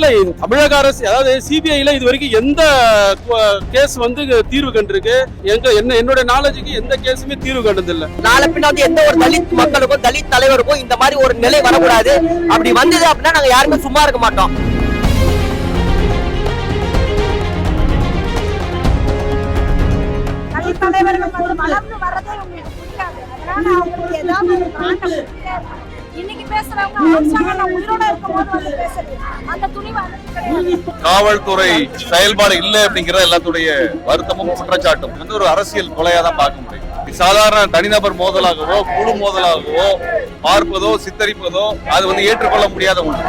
இல்ல தமிழக அரசு அதாவது சிபிஐல இது வரைக்கும் எந்த கேஸ் வந்து தீர்வு கண்டிருக்கு? எங்க என்ன என்னோட நாலேஜுக்கு எந்த கேஸுமே தீர்வு கண்டது இல்ல நாளை பின்ன வந்து எந்த ஒரு தலித் மக்களுக்கும் தலித் தலைவருக்கும் இந்த மாதிரி ஒரு நிலை வரக்கூடாது. அப்படி வந்தது அப்படின்னா நாங்க யாருமே சும்மா இருக்க மாட்டோம். தலைவர்கள் வர்றதே உங்களுக்கு பிடிக்காது அதனால அவங்களுக்கு ஏதாவது காவல்துறை செயல்பாடு இல்லை அப்படிங்கிற எல்லாத்துடைய வருத்தமும் குற்றச்சாட்டும். வந்து ஒரு அரசியல் கொலையா தான் பார்க்க முடியும். இது சாதாரண தனிநபர் மோதலாகவோ குழு மோதலாகவோ பார்ப்பதோ சித்தரிப்பதோ அது வந்து ஏற்றுக்கொள்ள முடியாத ஒன்று.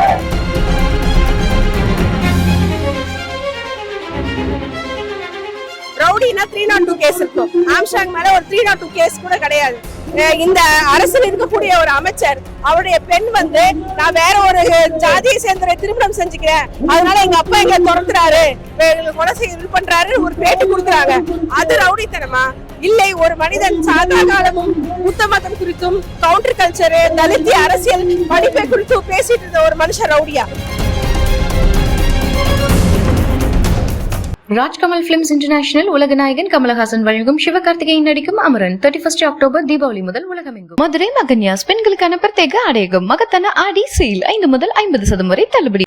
ரவுடினா த்ரீ நாட் டூ கேஸ் இருக்கும். ஆம்ஷாங் மேல ஒரு த்ரீ நாட் டூ கேஸ் கூட கிடையாது. இந்த அரசில் இருக்கக்கூடிய ஒரு அமைச்சர் அவருடைய பெண் வந்து நான் வேற ஒரு ஜாதியை சேர்ந்தவரை திருமணம் செஞ்சுக்கிறேன். அதனால எங்க அப்பா எங்க துரத்துறாரு. கொலை இது பண்றாரு ஒரு பேட்டி கொடுக்குறாங்க. அது ரவுடித்தனமா? இல்லை ஒரு மனிதன் சாதா காலமும் புத்த மதம் குறித்தும் கவுண்டர் கல்ச்சர் தலித்திய அரசியல் படிப்பை குறித்தும் பேசிட்டு இருந்த ஒரு மனுஷன் ரவுடியா? ராஜ்கமல் பிலிம்ஸ் இன்டர்நேஷனல் உலக நாயகன் கமலஹாசன் வழங்கும் சிவகார்த்திகேயன் நடிக்கும் Amaran. Thirty first October Deepavali முதல் உலகமெங்கும். மதுரை மகன்யாஸ் பெண்களுக்கான பிரத்யேக அடையகம் மகத்தான ஆடி சீல். ஐந்து முதல் ஐம்பது சதம் வரை தள்ளுபடி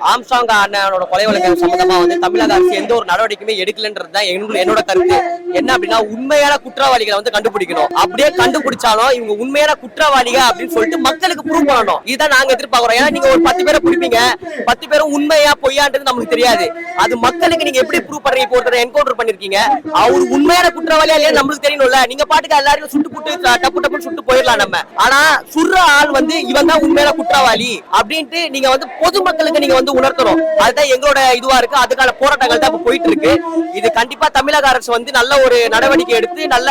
ஆம்ஸ்டாங் அண்ணனோட கொலை வழக்கு சம்பந்தமா வந்து தமிழக அரசு எந்த ஒரு நடவடிக்கையுமே எடுக்கலன்றது தான் என்னோட- என்னோட கருத்து. என்ன அப்படின்னா உண்மையான குற்றவாளிகளை வந்து கண்டுபிடிக்கணும். அப்படியே கண்டுபிடிச்சாலும் இவங்க உண்மையான குற்றவாளிக அப்படின்னு சொல்லிட்டு மக்களுக்கு ப்ரூவ் பண்ணணும். இதுதான் நாங்க எதிர்பார்க்கிறோம். ஏன்னா நீங்க ஒரு பத்து பேரை கொடுப்பீங்க. பத்து பேரும் உண்மையா பொய்யான்றது நமக்கு தெரியாது. அது மக்களுக்கு நீங்க எப்படி ப்ரூவ் பண்றீங்க? இப்போ ஒருத்தர் என்கவுண்டர் பண்ணிருக்கீங்க. அவர் உண்மையான குற்றவாளியா இல்லையா நம்மளுக்கு தெரியணும்ல. நீங்க பாட்டுக்கு எல்லாரையும் சுட்டு புட்டு டப்பு டப்புன்னு சுட்டு போயிடலாம் நம்ம. ஆனா சுடுற ஆள் வந்து இவன் தான் உண்மையான குற்றவாளி அப்படின்ட்டு நீங்க வந்து பொதுமக்களுக்கு நீங்க வந்து உணர்த்தணும். அதுதான் எங்களோட இதுவா இருக்கு. அதுக்கான போராட்டங்கள் தான் இப்ப போயிட்டு இருக்கு. இது கண்டிப்பா தமிழக அரசு வந்து நல்ல ஒரு நடவடிக்கை எடுத்து நல்ல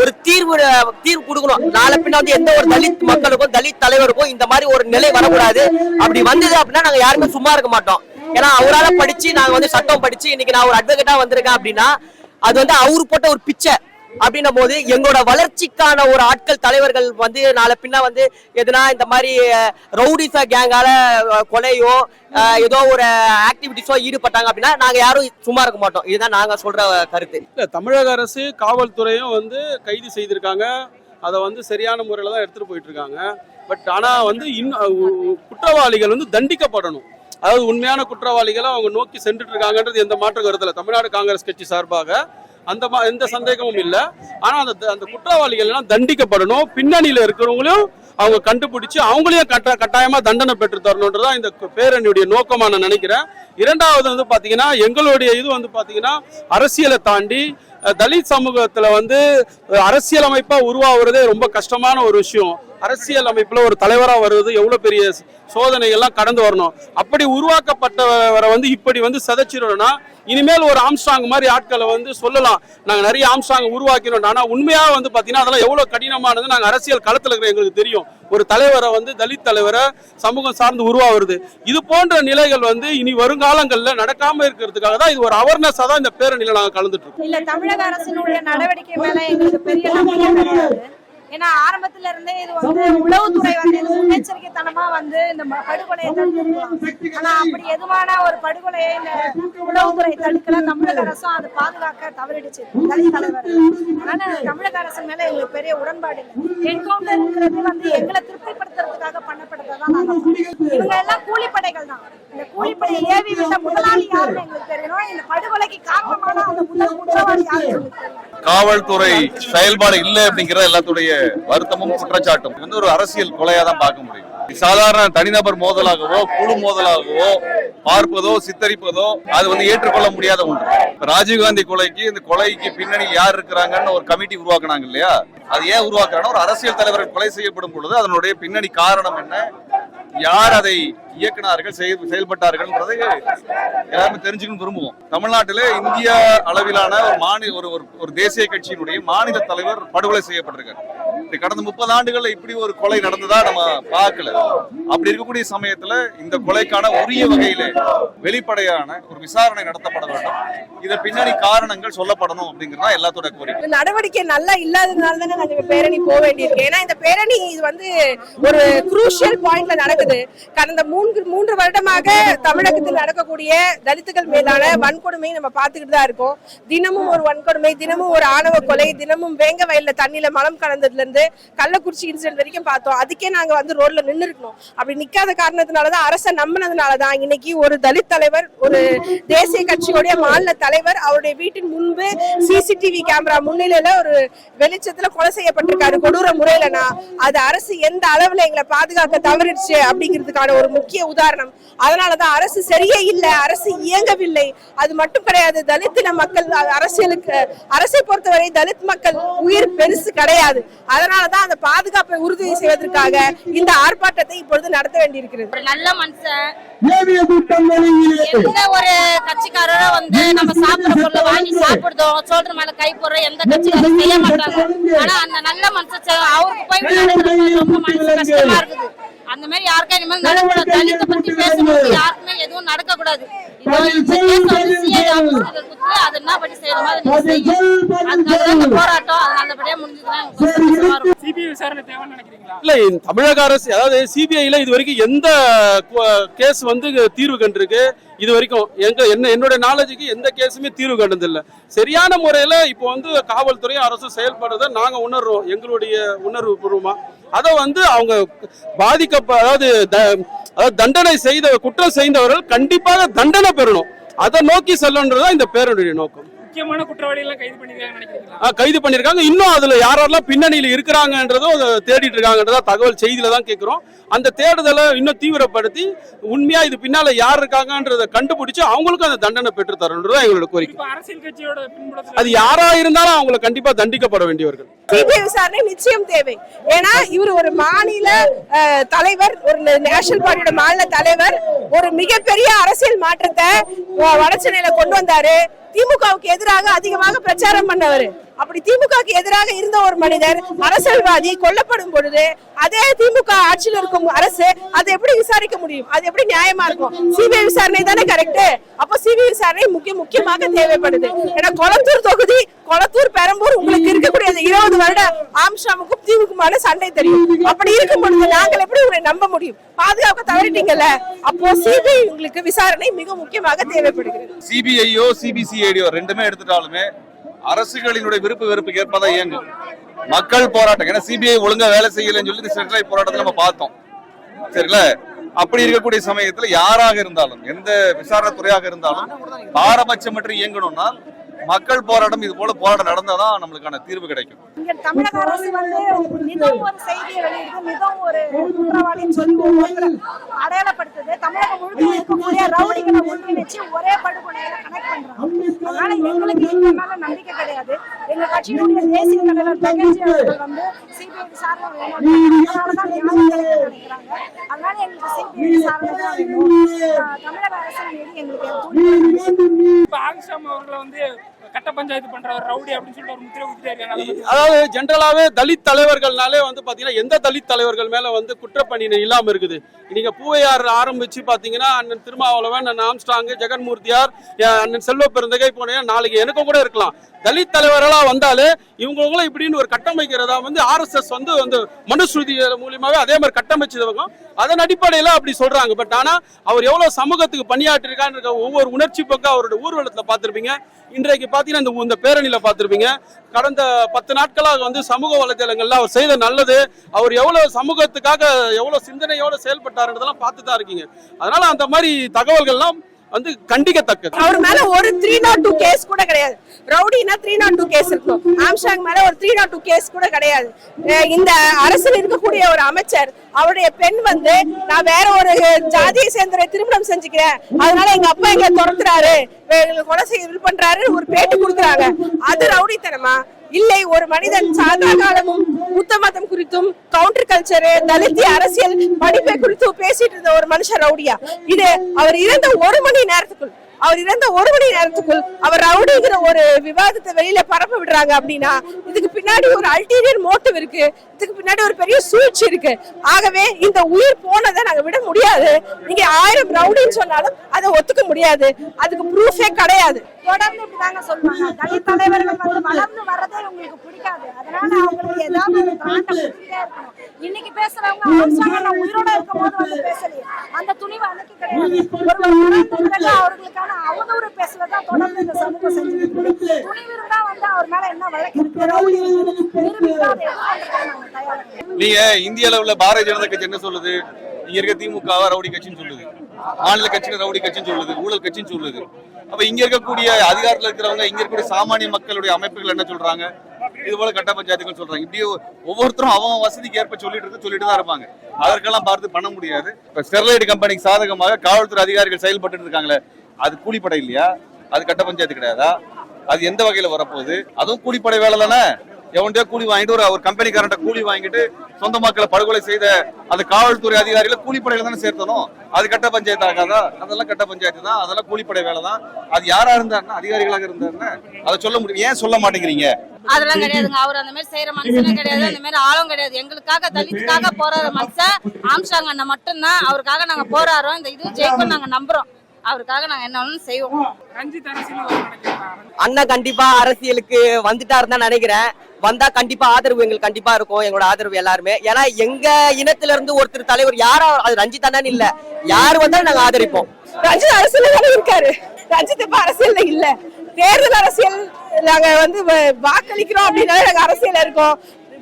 ஒரு தீர்வு தீர்வு கொடுக்கணும். நாளை பின்ன வந்து எந்த ஒரு தலித் மக்களுக்கும் தலித் தலைவருக்கும் இந்த மாதிரி ஒரு நிலை வரக்கூடாது. அப்படி வந்து வந்தது அப்படின்னா நாங்க யாருமே சும்மா இருக்க மாட்டோம். ஏன்னா அவரால படிச்சு நாங்க வந்து சட்டம் படிச்சு இன்னைக்கு நான் ஒரு அட்வொகேட்டா வந்திருக்கேன் அப்படின்னா அது வந்து அவரு போட்ட ஒரு பிச்சை அப்படின்னும் போது எங்களோட வளர்ச்சிக்கான ஒரு ஆட்கள் தலைவர்கள் வந்து நாளை பின்ன வந்து எதுனா இந்த மாதிரி ரவுடிச கேங்கால கொலையோ ஏதோ ஒரு ஆக்டிவிட்டிஸோ ஈடுபட்டாங்க அப்படின்னா நாங்க யாரும் சும்மா இருக்க மாட்டோம். இதுதான் நாங்க சொல்ற கருத்து. இல்ல தமிழக அரசு காவல்துறையும் வந்து கைது செய்திருக்காங்க. அதை வந்து சரியான முறையில் தான் எடுத்துட்டு போயிட்டு இருக்காங்க. பட் ஆனால் வந்து இன்னும் குற்றவாளிகள் வந்து தண்டிக்கப்படணும். அதாவது உண்மையான குற்றவாளிகளை அவங்க நோக்கி சென்றுட்டு இருக்காங்கன்றது எந்த மாற்றம் கருத்துல. தமிழ்நாடு காங்கிரஸ் கட்சி சார்பாக அந்த மா எந்த சந்தேகமும் இல்லை. ஆனால் அந்த அந்த குற்றவாளிகள் எல்லாம் தண்டிக்கப்படணும். பின்னணியில் இருக்கிறவங்களையும் அவங்க கண்டுபிடிச்சு அவங்களையும் கட்ட கட்டாயமாக தண்டனை பெற்று தரணுன்றதான் இந்த பேரணியுடைய நோக்கமாக நான் நினைக்கிறேன். இரண்டாவது வந்து பார்த்தீங்கன்னா எங்களுடைய இது வந்து பார்த்தீங்கன்னா அரசியலை தாண்டி தலித் சமூகத்தில் வந்து அரசியலமைப்பாக உருவாகிறதே உருவாகுறதே ரொம்ப கஷ்டமான ஒரு விஷயம். அரசியல் அமைப்புல ஒரு தலைவராக வருவது எவ்வளவு பெரிய சோதனைகள்லாம் கடந்து வரணும். அப்படி உருவாக்கப்பட்டவரை வந்து இப்படி வந்து சிதைச்சிடணும்னா இனிமேல் ஒரு ஆம்ஸ்டாங் மாதிரி ஆட்களை வந்து சொல்லலாம். நாங்க நிறைய ஆம்ஸ்டாங் உருவாக்கினோம். ஆனால் உண்மையா வந்து பாத்தீங்கன்னா அதெல்லாம் எவ்வளோ கடினமானது நாங்க அரசியல் களத்துல இருக்கிற எங்களுக்கு தெரியும். ஒரு தலைவரை வந்து தலித் தலைவரை சமூகம் சார்ந்து உருவாகிறது. இது போன்ற நிலைகள் வந்து இனி வருங்காலங்களில் நடக்காம இருக்கிறதுக்காக தான் இது ஒரு அவேர்னஸா தான் இந்த பேரணியில் நாங்க கலந்துட்டு இருக்கோம். தமிழக அரசினுடைய நடவடிக்கை மேலே எங்களுக்கு பெரிய ஏன்னா ஆரம்பத்துல இருந்தே இது வந்து உளவுத்துறை வந்து இது முன்னெச்சரிக்கைத்தனமா வந்து இந்த படுகொலையை தடுத்துருக்கலாம் ஆனா அப்படி எதுவான ஒரு படுகொலையை இந்த உளவுத்துறை தடுக்கல. தமிழக அரசும் அதை பாதுகாக்க தவறிடுச்சு. தலித் தலைவர்கள். அதனால தமிழக அரசு மேல எங்களுக்கு பெரிய உடன்பாடு இல்லை. என்கவுண்டர்ங்கிறது வந்து எங்களை திருப்திப்படுத்துறதுக்காக. இவங்க எல்லாம் கூலிப்படைகள் தான். இந்த கூலிப்படையை ஏவி விட்ட முதலாளி யாருன்னு எங்களுக்கு தெரியணும். இந்த படுகொலைக்கு காரணமான அந்த முதல் குற்றவாளி யாருன்னு எங்களுக்கு தெரியணும். காவல்துறை செயல்பாடு இல்லை அப்படிங்கிற எல்லாத்துடைய வருத்தமும் குற்றச்சாட்டும். வந்து ஒரு அரசியல் கொலையா தான் பார்க்க முடியும். இது சாதாரண தனிநபர் மோதலாகவோ குழு மோதலாகவோ பார்ப்பதோ சித்தரிப்பதோ அது வந்து ஏற்றுக்கொள்ள முடியாத ஒன்று. ராஜீவ்காந்தி கொலைக்கு இந்த கொலைக்கு பின்னணி யார் இருக்கிறாங்கன்னு ஒரு கமிட்டி உருவாக்குனாங்க இல்லையா? அது ஏன் உருவாக்குறாங்கன்னா ஒரு அரசியல் தலைவர்கள் கொலை செய்யப்படும் பொழுது அதனுடைய பின்னணி காரணம் என்ன? யார் அதை இயக்குனார்கள் செய- செயல்பட்டார்கள்ன்றது எல்லாருமே தெரிஞ்சுக்கணும் விரும்புவோம். தமிழ்நாட்டிலே இந்திய அளவிலான ஒரு மாநில ஒரு ஒரு- தேசிய கட்சியினுடைய மாநில தலைவர் படுகொலை செய்யப்பட்டிருக்காரு. இப்படி கடந்த முப்பது ஆண்டுகள்ல இப்படி ஒரு கொலை நடந்ததா நம்ம பார்க்கல. அப்படி இருக்கக்கூடிய சமயத்துல இந்த கொலைக்கான உரிய வகையிலே வெளிப்படையான ஒரு விசாரணை நடத்தப்பட வேண்டும். இத பின்னணி காரணங்கள் சொல்லப்படணும் அப்படிங்கிறதா எல்லாத்தோட கோரிக்கை. நடவடிக்கை நல்லா இல்லாததுனால தானே நாங்க இப்ப பேரணி போக வேண்டியிருக்கு. ஏன்னா இந்த பேரணி இது வந்து ஒரு குரூஷியல் பாயிண்ட்ல நடக்குது. கடந்த மூணு மூன்று மூன்று வருடமாக தமிழகத்தில் நடக்கக்கூடிய தலித்துகள் மீதான வன்கொடுமை நம்ம பார்த்துக்கிட்டு தான் இருக்கோம். தினமும் ஒரு வன்கொடுமை தினமும் ஒரு ஆணவ கொலை தினமும் வேங்க வயல்ல தண்ணியில மலம் கலந்ததுல இருந்து கள்ளக்குறிச்சி இன்சிடென்ட் வரைக்கும் பார்த்தோம். அதுக்கே நாங்க வந்து ரோட்ல நின்னு இருக்கணும் அப்படி நிக்காத காரணத்தினாலதான் அரசை நம்பினதுனாலதான் இன்னைக்கு ஒரு தலித் தலைவர் ஒரு தேசிய கட்சியுடைய மாநில தலைவர் அவருடைய வீட்டின் முன்பு சிசிடிவி கேமரா முன்னிலையில ஒரு வெளிச்சத்துல கொலை செய்யப்பட்டிருக்காரு. கொடூர முறையிலனா அது அரசு எந்த அளவுல எங்களை பாதுகாக்க தவறிடுச்சு அப்படிங்கிறதுக்கான ஒரு முக்கிய உதாரணம். அதனாலதான் அரசு சரியே இல்லை அரசு இயங்கவில்லை. அது மட்டும் கிடையாது தலித்தின மக்கள் அரசியலுக்கு அரசை பொறுத்தவரை தலித் மக்கள் உயிர் பெருசு கிடையாது. அதனாலதான் அந்த பாதுகாப்பை உறுதி செய்வதற்காக இந்த ஆர்ப்பாட்டத்தை இப்பொழுது நடத்த வேண்டியிருக்கிறது. ஒரு நல்ல மனுஷன் எந்த ஒரு கட்சிக்காரரும் வந்து நம்ம சாப்பிடுற பொருளை வாங்கி சாப்பிடுதோம் சொல்ற மேல கை போடுற எந்த கட்சிக்காரரும் செய்ய மாட்டாங்க. ஆனா அந்த நல்ல மனுஷன் அவருக்கு போய் ரொம்ப மனசு கஷ்டமா இருக்குது. அந்த மாதிரி யாருக்கும் இனிமேல் நடக்கூடாது தலித்த பத்தி பேசும்போது யாருக்குமே எதுவும் நடக்க கூடாது? அது என்ன படி செய்யணுமோ அதை நீங்க செய்யுங்க அதுக்காக இந்த போராட்டம். அது நல்லபடியா முடிஞ்சதுன்னா எனக்கு சந்தோஷமா இருக்கும். சிபிஐ விசாரணை தேவைன்னு நினைக்கிறீங்களா? இல்ல இந்த தமிழக அரசு அதாவது சிபிஐல இது வரைக்கும் எந்த கேஸ் வந்து தீர்வு கண்டிருக்கு? இது வரைக்கும் எங்க என்ன என்னோட நாலேஜுக்கு எந்த கேஸுமே தீர்வு கண்டதில்ல. சரியான முறையில இப்போ வந்து காவல்துறையும் அரசும் செயல்படுறதை நாங்க உணர்றோம். எங்களுடைய உணர்வு பூர்வமா. அதை வந்து அவங்க பாதிக்க அதாவது அதாவது தண்டனை செய்த குற்றம் செய்தவர்கள் கண்டிப்பாக தண்டனை பெறணும். அதை நோக்கி செல்லன்றதுதான் இந்த பேருடைய நோக்கம். முக்கியமான குற்றவாளிகள் கைது ஆ, கைது பண்ணிருக்காங்க. இன்னும் அதுல யாரெல்லாம் பின்னணியில இருக்கிறாங்கன்றதும் தேடிட்டு இருக்காங்கன்றதா தகவல் செய்தியில தான் கேட்கிறோம் அந்த தேடுதலை இன்னும் தீவிரப்படுத்தி உண்மையா இது பின்னால யார் இருக்காங்கன்றதை கண்டுபிடிச்சு அவங்களுக்கும் அந்த தண்டனை பெற்று எங்களோட கோரிக்கை. இப்ப அரசியல் கட்சியோட அது யாரா இருந்தாலும் அவங்களை கண்டிப்பா தண்டிக்கப்பட வேண்டியவர்கள். சிபிஐ விசாரணை நிச்சயம் தேவை. ஏன்னா இவர் ஒரு மாநில தலைவர் ஒரு நேஷனல் பார்ட்டியோட மாநில தலைவர் ஒரு மிகப்பெரிய அரசியல் மாற்றத்தை அஹ், வடசென்னையில கொண்டு வந்தாரு. திமுகவுக்கு எதிராக அதிகமாக பிரச்சாரம் பண்ணவர். அப்படி திமுகவுக்கு எதிராக இருந்த ஒரு மனிதர் அரசியல்வாதி கொல்லப்படும் பொழுது அதே திமுக ஆட்சியில் இருக்கும் அரசு அதை எப்படி விசாரிக்க முடியும்? அது எப்படி நியாயமா இருக்கும்? சிபிஐ விசாரணை தானே கரெக்ட் அப்ப சிபிஐ விசாரணை முக்கிய முக்கியமாக தேவைப்படுது. ஏன்னா கொளத்தூர் தொகுதி கொளத்தூர் பெரம்பூர் இருபது வருட ஆம்ஸ்டாமுக்கும் தீவுக்குமான சண்டை தெரியும். அப்படி இருக்கும் பொழுது நாங்கள் எப்படி உங்களை நம்ப முடியும்? பாதுகாக்க தவறிட்டீங்கல்ல? அப்போ சிபிஐ உங்களுக்கு விசாரணை மிக முக்கியமாக தேவைப்படுகிறது. சிபிஐயோ சிபிசிஐடியோ ரெண்டுமே எடுத்துட்டாலுமே அரசுகளினுடைய விருப்பு வெறுப்புக்கு ஏற்பதான் இயங்கும். மக்கள் போராட்டம் ஏன்னா சிபிஐ ஒழுங்கா வேலை செய்யலன்னு சொல்லி சென்ட்ரல் போராட்டத்தை நம்ம பார்த்தோம். சரிங்களா? அப்படி இருக்கக்கூடிய சமயத்துல யாராக இருந்தாலும் எந்த விசாரணை துறையாக இருந்தாலும் பாரபட்சமற்று இயங்கணும்னா மக்கள் போராட்டம் இது போல போராட்டம் நடந்தாதான் நம்மளுக்கான தீர்வு கிடைக்கும். இங்க தமிழக அரசு வந்து மிகவும் ஒரு செய்தியை வெளியிடுது மிகவும் ஒரு குற்றவாளின்னு சொல்லி ஒவ்வொருத்தரை அடையாளப்படுத்துது. தமிழகம் முழுக்க இருக்கக்கூடிய ரவுடிகளை ஒன்றிணைச்சு ஒரே படுகொலையில கனெக்ட் பண்றாங்க. அதனால எங்களுக்கு எங்க மேல நம்பிக்கை கிடையாது. எங்க கட்சியினுடைய தேசிய தலைவர் தங்கச்சி அவர்கள் வந்து சிபிஐ விசாரணை வேணும் அதனாலதான் நியாயம் கிடைக்கும்னு நினைக்கிறாங்க. அதனால எங்களுக்கு சிபிஐ விசாரணை தான் வேணும் ஆஹ் தமிழக அரசு மீது எங்களுக்கு ஆங்ஷாம் அவர்களை வந்து கட்ட பஞ்சாயத்து பண்ற ஒரு ரவுடி அப்படின்னு சொல்லிட்டு ஒரு முத்திரை குத்திட்டே அதாவது ஜென்ரலாவே தலித் தலைவர்கள்னாலே வந்து பாத்தீங்கன்னா எந்த தலித் தலைவர்கள் மேல வந்து குற்றப்பணியினை இல்லாம இருக்குது? நீங்க பூவையார் ஆரம்பிச்சு பாத்தீங்கன்னா அண்ணன் திருமாவளவன் அண்ணன் ஆம்ஸ்டாங் ஜெகன்மூர்த்தியார் அண்ணன் செல்வ பெருந்தகை போன நாளைக்கு எனக்கும் கூட இருக்கலாம். தலித் தலைவர்களா வந்தாலே இவங்களும் இப்படின்னு ஒரு கட்டமைக்கிறதா வந்து ஆர்எஸ்எஸ் வந்து வந்து மனுஸ்ருதி மூலியமாவே அதே மாதிரி கட்டமைச்சதவங்க. அதன் அடிப்படையில அப்படி சொல்றாங்க. பட் ஆனா அவர் எவ்வளவு சமூகத்துக்கு பணியாற்றிருக்கான்னு ஒவ்வொரு உணர்ச்சி பக்கம் அவருடைய ஊர்வலத்துல பார்த்துருப்பீங்க. இன்றைக்கு பார்த்தீங்கன்னா இந்த இந்த பேரணியில பார்த்திருப்பீங்க. கடந்த பத்து நாட்களாக வந்து சமூக வலைதளங்கள்ல அவர் செய்த நல்லது அவர் எவ்வளவு சமூகத்துக்காக எவ்வளவு சிந்தனையோடு செயல்பட்டாருன்றதெல்லாம் பார்த்து தான் இருக்கீங்க. அதனால அந்த மாதிரி தகவல்கள்லாம் வந்து கண்டிக்கத்தக்கது. அவர் மேல ஒரு த்ரீ நாட் டூ கேஸ் கூட கிடையாது. ரவுடினா த்ரீ நாட் டூ கேஸ் இருக்கும். ஆம்ஷாங் மேல ஒரு த்ரீ நாட் டூ கேஸ் கூட கிடையாது. இந்த அரசில் இருக்கக்கூடிய ஒரு அமைச்சர் அவருடைய பெண் வந்து நான் வேற ஒரு ஜாதியை சேர்ந்தவரை திருமணம் செஞ்சுக்கிறேன். அதனால எங்க அப்பா எங்களை துரத்துறாரு. எங்களுக்கு கொலை செய்ய இது பண்றாரு ஒரு பேட்டி கொடுக்குறாங்க. அது ரவுடித்தனமா? இல்லை ஒரு மனிதன் சாதா காலமும் புத்த மதம் குறித்தும் கவுண்டர் கல்ச்சர் தலித்திய அரசியல் படிப்பை குறித்தும் பேசிட்டு இருந்த ஒரு மனுஷன் ரவுடியா? இது அவர் இறந்த ஒரு மணி நேரத்துக்குள் அவர் இறந்த ஒரு மணி நேரத்துக்குள் அவர் ரவுடிங்கிற ஒரு விவாதத்தை வெளியில பரப்ப விடுறாங்க அப்படின்னா இதுக்கு பின்னாடி ஒரு அல்டீரியர் மோட்டிவ் இருக்கு இதுக்கு பின்னாடி ஒரு பெரிய சூழ்ச்சி இருக்கு. ஆகவே இந்த உயிர் போனதை நாங்க விட முடியாது. நீங்க ஆயிரம் ரவுடின்னு சொன்னாலும் அதை ஒத்துக்க முடியாது. அதுக்கு ப்ரூஃபே கிடையாது. தொடர்ந்து இப்படிதாங்க சொல்லுவாங்க. தலித் தலைவர்கள் வந்து வளர்ந்து வர்றதே உங்களுக்கு பிடிக்காது. அதனால அவங்களுக்கு ஏதாவது ஒரு பிராண்ட கொடுத்துட்டே இருக்கணும். இன்னைக்கு பேசுறவங்க ஆம்ஸ்ட்ராங் நான் உயிரோட இருக்கும் போது வந்து பேசலையே. அந்த துணிவு அன்னைக்கு கிடையாது. பிறகு அவர்களுக்கான அவதூறு பேசுவதா தொடர்ந்து இந்த சமூகம் இருக்கு. துணிவு இருந்தா வந்து அவர் மேல என்ன வழக்கு நாங்க தயாரா இருக்கோம். நீங்க இந்திய அளவுல பாரதிய ஜனதா கட்சி என்ன சொல்லுது? இங்க இருக்க திமுகவா ரவுடி கட்சின்னு சொல்லுது. மாநில கட்சியில ரவுடி கட்சின்னு சொல்லுது ஊழல் கட்சின்னு சொல்லுது. அப்ப இங்க இருக்கக்கூடிய அதிகாரத்துல இருக்கிறவங்க இங்க இருக்கக்கூடிய சாமானிய மக்களுடைய அமைப்புகள் என்ன சொல்றாங்க? இது போல கட்ட பஞ்சாயத்துகள் சொல்றாங்க. இப்படி ஒவ்வொருத்தரும் அவன் வசதிக்கு ஏற்ப சொல்லிட்டு இருக்கு சொல்லிட்டு தான் இருப்பாங்க. அதற்கெல்லாம் பார்த்து பண்ண முடியாது. இப்ப ஸ்டெர்லைட் கம்பெனிக்கு சாதகமாக காவல்துறை அதிகாரிகள் செயல்பட்டு இருக்காங்களே அது கூலிப்படை இல்லையா? அது கட்ட பஞ்சாயத்து கிடையாதா? அது எந்த வகையில வரப்போகுது? அதுவும் கூலிப்படை வேலை தானே? எவன்டே கூலி வாங்கிட்டு ஒரு ஒரு கம்பெனிக்காரன்ட்ட கூலி வாங்கிட்டு சொந்த மக்களை படுகொலை செய்த அந்த காவல்துறை அதிகாரிகளை கூலிப்படையில தானே சேர்த்தணும்? அது கட்ட பஞ்சாயத்து ஆகாதா அதெல்லாம் கட்ட பஞ்சாயத்து தான். அதெல்லாம் கூலிப்படை வேலை தான். அது யாரா இருந்தாருன்னா அதிகாரிகளாக இருந்தாருன்னா அதை சொல்ல முடியும். ஏன் சொல்ல மாட்டேங்கிறீங்க? அதெல்லாம் கிடையாதுங்க. அவர் அந்த மாதிரி செய்யற மனுஷனும் கிடையாது. அந்த மாதிரி ஆளும் கிடையாது. எங்களுக்காக தலித்துக்காக போராடுற மனுஷன் ஆம்ஸ்டாங் அண்ணன் மட்டும்தான். அவருக்காக நாங்க போராடுறோம். இந்த இது ஜெயிக்கும் நாங்க நம்புறோம். அவருக்காக நாங்க என்ன செய்வோம். அரசியல் அண்ணன் கண்டிப்பா அரசியலுக்கு வந்துட்டாருன்னு தான் நினைக்கிறேன். வந்தா கண்டிப்பா ஆதரவு எங்களுக்கு கண்டிப்பா இருக்கும். எங்களோட ஆதரவு எல்லாருமே. ஏன்னா எங்க இனத்துல இருந்து ஒருத்தர் தலைவர் யாரா அது ரஞ்சித் அண்ணன் இல்ல. யார் வந்தாலும் நாங்க ஆதரிப்போம். ரஞ்சித் அரசியல்ல தானே இருக்காரு. ரஞ்சித் இப்ப அரசியல்ல இல்ல. தேர்தல் அரசியல் நாங்க வந்து வாக்களிக்கிறோம் அப்படின்னாலே நாங்க அரசியல்ல இருக்கோம்.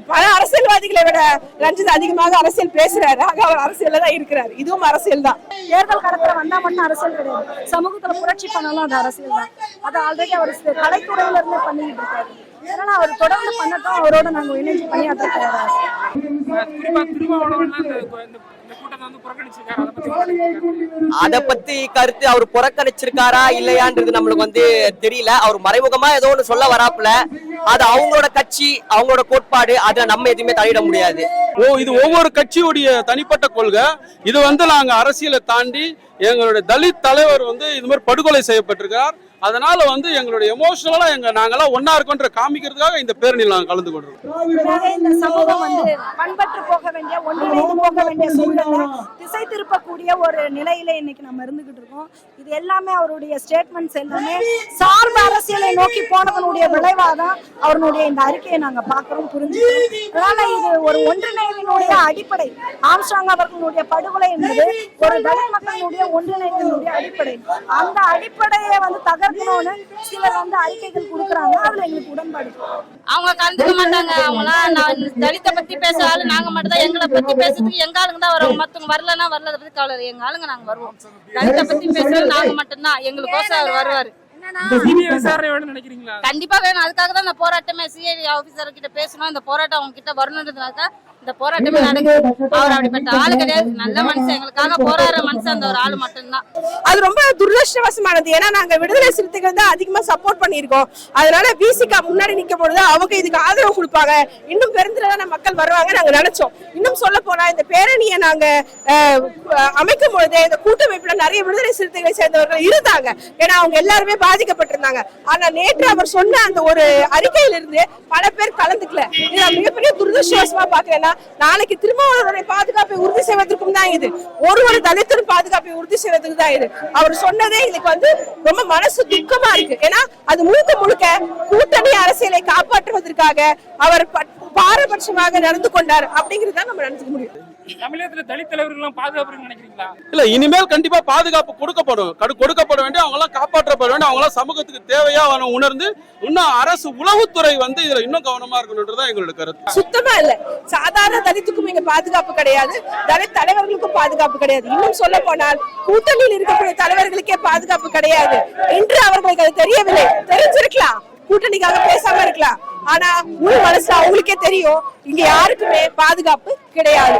பல அரசியல்வாதிகளை விட ரஞ்சித் அதிகமாக அரசியல் பேசுறாரு. ஆக அவர் அரசியல்ல தான் இருக்கிறாரு. இதுவும் அரசியல் தான். தேர்தல் களத்துல வந்தா மட்டும் அரசியல் கிடையாது. சமூகத்துல புரட்சி பண்ணாலும் அது அரசியல் தான். அது ஆல்ரெடி அவர் கலைத்துறையில இருந்தே பண்ணிட்டு இருக்காரு. அதனால அவர் தொடர்ந்து பண்ணட்டும் அவரோட நாங்க இணைஞ்சு பணியாற்ற அதை பத்தி கருத்து? அவர் புறக்கணிச்சிருக்காரா இல்லையான்றது நம்மளுக்கு வந்து தெரியல. அவர் மறைமுகமா ஏதோ ஒண்ணு சொல்ல வராப்புல. அது அவங்களோட கட்சி அவங்களோட கோட்பாடு அதுல நம்ம எதுவுமே தலையிட முடியாது. ஓ இது ஒவ்வொரு கட்சியுடைய தனிப்பட்ட கொள்கை. இது வந்து நாங்க அரசியலை தாண்டி எங்களுடைய தலித் தலைவர் வந்து இது மாதிரி படுகொலை செய்யப்பட்டிருக்கார். அதனால வந்து எங்களுடைய எமோஷனலா எங்க நாங்கெல்லாம் ஒன்னா இருக்கோன்ற காமிக்கிறதுக்காக இந்த பேரணியில் நாங்கள் கலந்து கொண்டிருக்கோம் இந்த சமூகம் வந்து பண்பற்று போக வேண்டிய ஒன்றிணைந்து போக வேண்டிய திசை திருப்பக்கூடிய ஒரு நிலையில இன்னைக்கு நம்ம இருந்துகிட்டு இருக்கோம். இது எல்லாமே அவருடைய ஸ்டேட்மெண்ட்ஸ் எல்லாமே சார்பு அரசியலை நோக்கி போனதனுடைய விளைவாதான் அவருடைய இந்த அறிக்கையை நாங்க பாக்குறோம் புரிஞ்சுக்கிறோம். அதனால இது ஒரு ஒன்றிணைவினுடைய அடிப்படை. ஆம்ஸ்ட்ராங் அவர்களுடைய படுகொலை என்பது ஒரு தலித் மக்களுடைய ஒன்றிணைவினுடைய அடிப்படை. அந்த அடிப்படையை வந்து தகர்க்கணும்னு சிலர் வந்து அறிக்கைகள் கொடுக்குறாங்க. அதுல எங்களுக்கு உடன்பாடு. அவங்க கலந்துக்க மாட்டாங்க. அவங்களாம் நான் தலித்தை பத்தி பேச நாங்க மட்டும் தான் எங்களை பத்தி பேசுறதுக்கு எங்க ஆளுங்க தான் வரவங்க? மத்தவங்க வரலன்னா வரல அதை பத்தி கவலை. எங்க ஆளுங்க நாங்க வருவோம். தலித்தை பத்தி பேசுறது நாங்க மட்டும்தான். எங்களுக்கோசம் அவர் வருவாரு. கண்டிப்பா வேணும். அதுக்காக தான் இந்த போராட்டமே சிஐடி ஆபீசர் கிட்ட பேசணும். இந்த போராட்டம் அவங்க கிட்ட வரணுன்றதுனால இந்த போராட்டமே நடக்குது அவர் அப்படிப்பட்ட ஆளு கிடையாது. நல்ல மனுஷன் எங்களுக்காக போராடுற மனுஷன் அந்த ஒரு ஆளு மட்டும்தான். அது ரொம்ப துரதிருஷ்டவசமானது. ஏன்னா நாங்க விடுதலை சிறுத்தைகள் தான் அதிகமா சப்போர்ட் பண்ணியிருக்கோம். அதனால பிசிகா முன்னாடி நிக்க பொழுது அவங்க இதுக்கு ஆதரவு கொடுப்பாங்க. இன்னும் பெருந்திரளான மக்கள் வருவாங்க நாங்க நினைச்சோம். இன்னும் சொல்ல போனா இந்த பேரணியை நாங்க அமைக்கும் பொழுது இந்த கூட்டமைப்புல நிறைய விடுதலை சிறுத்தைகளை சேர்ந்தவர்கள் இருந்தாங்க. ஏன்னா அவங்க எல்லாருமே பாதிக்கப்பட்டிருந்தாங்க. ஆனா நேற்று அவர் சொன்ன அந்த ஒரு அறிக்கையில இருந்து பல பேர் கலந்துக்கல. இது மிகப்பெரிய துரதிருஷ்டவசமா பாக்குறேன்னா நாளைக்கு திருமாவளவனுடைய பாதுகாப்பை உறுதி செய்வதற்கும் தான் இது. ஒரு ஒரு தலித்தின் பாதுகாப்பை உறுதி செய்வதற்கு தான் இது. அவர் சொன்னதே எனக்கு வந்து ரொம்ப மனசு துக்கமா இருக்கு. ஏன்னா அது முழுக்க முழுக்க கூட்டணி அரசியலை காப்பாற்றுவதற்காக அவர் பாரபட்சமாக நடந்து கொண்டார் அப்படிங்கிறது தான் நம்ம நினைச்சுக்க முடியும். தமிழகத்துல தலித் தலைவர்கள் பாதுகாப்பு நினைக்கிறீங்களா? இல்ல இனிமேல் கண்டிப்பா பாதுகாப்பு கொடுக்கப்படும். கடு- கொடுக்கப்பட வேண்டிய அவங்க எல்லாம் காப்பாற்றப்பட வேண்டிய அவங்க எல்லாம் சமூகத்துக்கு தேவையா அவனை உணர்ந்து இன்னும் அரசு உளவுத்துறை வந்து இதுல இன்னும் கவனமா இருக்கணுன்றதுதான் எங்களோட கருத்து. சுத்தமா இல்ல. சாதாரண தலித்துக்கும் இங்க பாதுகாப்பு கிடையாது. தலித் தலைவர்களுக்கும் பாதுகாப்பு கிடையாது. இன்னும் சொல்ல போனால் கூட்டணியில் இருக்கக்கூடிய தலைவர்களுக்கே பாதுகாப்பு கிடையாது. இன்று அவர்களுக்கு அது தெரியவில்லை. தெரிஞ்சிருக்கலாம். கூட்டணிக்காக பேசாம இருக்கலாம். ஆனா உள் மனசு அவங்களுக்கே தெரியும். இங்க யாருக்குமே பாதுகாப்பு கிடையாது.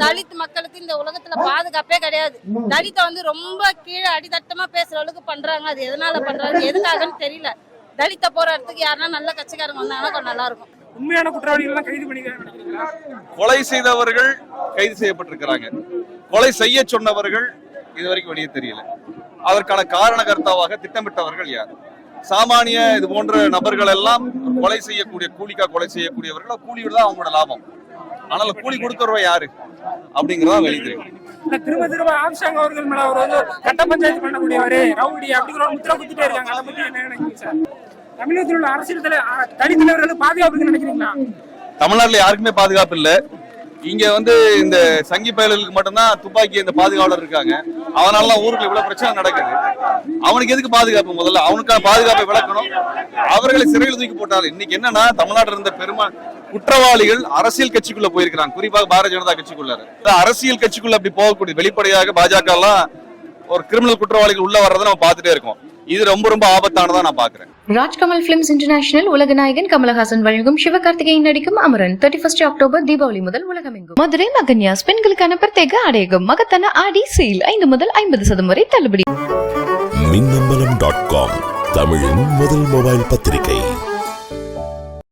தலித் மக்களுக்கு இந்த உலகத்துல பாதுகாப்பே கிடையாது. தலித்த வந்து ரொம்ப கீழே அடித்தட்டமா பேசுற அளவுக்கு பண்றாங்க. அது எதனால பண்றாங்க? எதுக்காகன்னு தெரியல. தலித்த போராட்டத்துக்கு யாருன்னா நல்ல கட்சிக்காரங்க வந்தாங்கன்னா கொஞ்சம் நல்லா இருக்கும். உண்மையான குற்றவாளிகள் கைது பண்ணிக்க நினைக்கிறீங்களா? கொலை செய்தவர்கள் கைது செய்யப்பட்டிருக்கிறாங்க. கொலை செய்ய சொன்னவர்கள் இதுவரைக்கும் வெளியே தெரியல. அதற்கான காரணகர்த்தாவாக திட்டமிட்டவர்கள் யார்? சாமானிய இது போன்ற நபர்கள் எல்லாம் கொலை செய்யக்கூடிய கூலிக்கா கொலை செய்யக்கூடியவர்கள் கூலி தான் அவங்களோட லாபம். ஆனால் கூலி கொடுக்கறவ யாரு? அப்படிங்கறதா வெளியே தெரியும் திரும்ப திரும்ப ஆம்சாங் அவர்கள் மேல அவர் வந்து கட்ட பஞ்சாயத்து பண்ணக்கூடியவரு ரவுடி அப்படிங்கிற ஒரு முத்திரை குத்திட்டே இருக்காங்க. அதை பத்தி என்ன நினைக்கிறீங்க சார்? தமிழகத்தில் உள்ள அரசியல் தலை தனி நினைக்கிறீங்களா? தமிழ்நாட்டுல யாருக்குமே பாதுகாப்பு இல்ல. இங்க வந்து இந்த சங்கி பயலர்களுக்கு மட்டும்தான் துப்பாக்கி இந்த பாதுகாவலர் இருக்காங்க. அவனால ஊருக்கு இவ்வளவு பிரச்சனை நடக்குது. அவனுக்கு எதுக்கு பாதுகாப்பு முதல்ல? அவனுக்கான பாதுகாப்பை விளக்கணும். அவர்களை சிறையில் தூக்கி போட்டாரு இன்னைக்கு என்னன்னா தமிழ்நாட்டில் இருந்த பெருமா குற்றவாளிகள் அரசியல் கட்சிக்குள்ள போயிருக்கிறாங்க. குறிப்பாக பாரதிய ஜனதா கட்சிக்குள்ள. அரசியல் கட்சிக்குள்ள அப்படி போகக்கூடிய வெளிப்படையாக பாஜக எல்லாம் ஒரு கிரிமினல் குற்றவாளிகள் உள்ள வர்றதை நம்ம பார்த்துட்டே இருக்கோம். இது ரொம்ப ரொம்ப ஆபத்தானதா நான் பாக்குறேன் ராஜ்கமல் பிலிம்ஸ் இன்டர்நேஷனல் உலகநாயகன் கமலஹாசன் வழங்கும் சிவகார்த்திகேயன் நடிக்கும் Amaran. Thirty first October Deepavali முதல் உலகமெங்கும். மதுரை மகன்யாஸ் பெண்களுக்கான பிரத்யேக அடையகம் மகத்தன ஆடி சீல். ஐந்து முதல் ஐம்பது சதம் வரை தள்ளுபடி. மின்னம்பலம் டாட் காம் தமிழின் முதல் மொபைல் பத்திரிகை.